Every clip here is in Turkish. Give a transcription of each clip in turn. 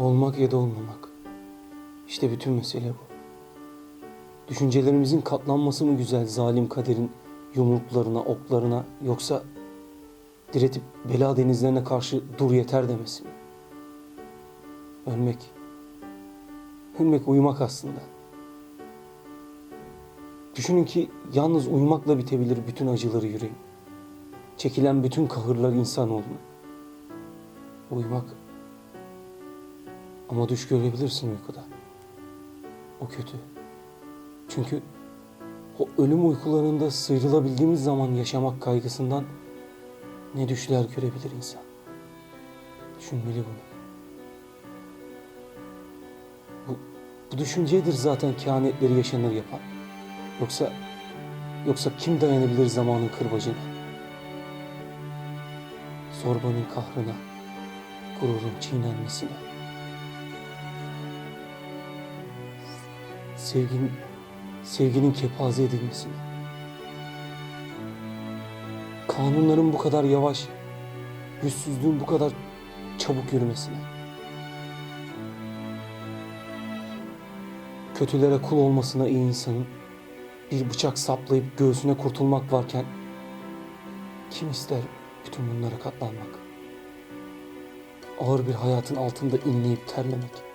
olmak ya da olmamak. İşte bütün mesele bu. Düşüncelerimizin katlanması mı güzel zalim kaderin yumruklarına, oklarına yoksa diretip bela denizlerine karşı dur yeter demesi mi? Ölmek. Ölmek uyumak aslında. Düşünün ki yalnız uyumakla bitebilir bütün acıları yüreğin. Çekilen bütün kahırlar insanoğluna. Uyumak. Ama düş görebilirsin uykuda. O kötü. Çünkü o ölüm uykularında sıyrılabildiğimiz zaman yaşamak kaygısından ne düşler görebilir insan. Düşünmeli bunu. Bu, bu düşüncedir zaten kehanetleri yaşanır yapan. Yoksa yoksa kim dayanabilir zamanın kırbacına? Zorbanın kahrına, gururun çiğnenmesine. Sevginin, sevginin kepaze edilmesine. Kanunların bu kadar yavaş, yüzsüzlüğün bu kadar çabuk yürümesine. Kötülere kul olmasına iyi insanın bir bıçak saplayıp göğsüne kurtulmak varken kim ister bütün bunlara katlanmak? Ağır bir hayatın altında inleyip terlemek.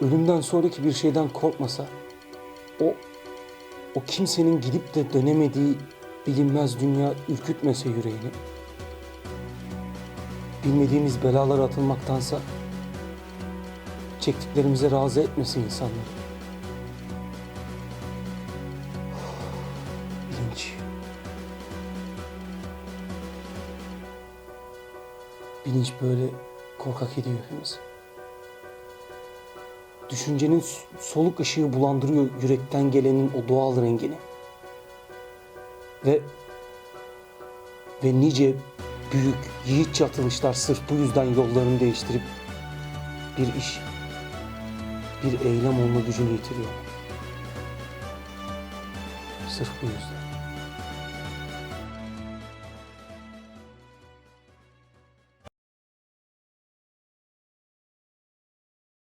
Ölümden sonraki bir şeyden korkmasa, o o kimsenin gidip de dönemediği bilinmez dünya ürkütmese yüreğini, bilmediğimiz belalara atılmaktansa çektiklerimize razı etmesin insanları. Bilinç. Bilinç böyle korkak ediyor hepimizi. Düşüncenin soluk ışığı bulandırıyor yürekten gelenin o doğal rengini. Ve ve nice büyük yiğitçe atılışlar sırf bu yüzden yollarını değiştirip bir iş, bir eylem olma gücünü yitiriyor. Sırf bu yüzden.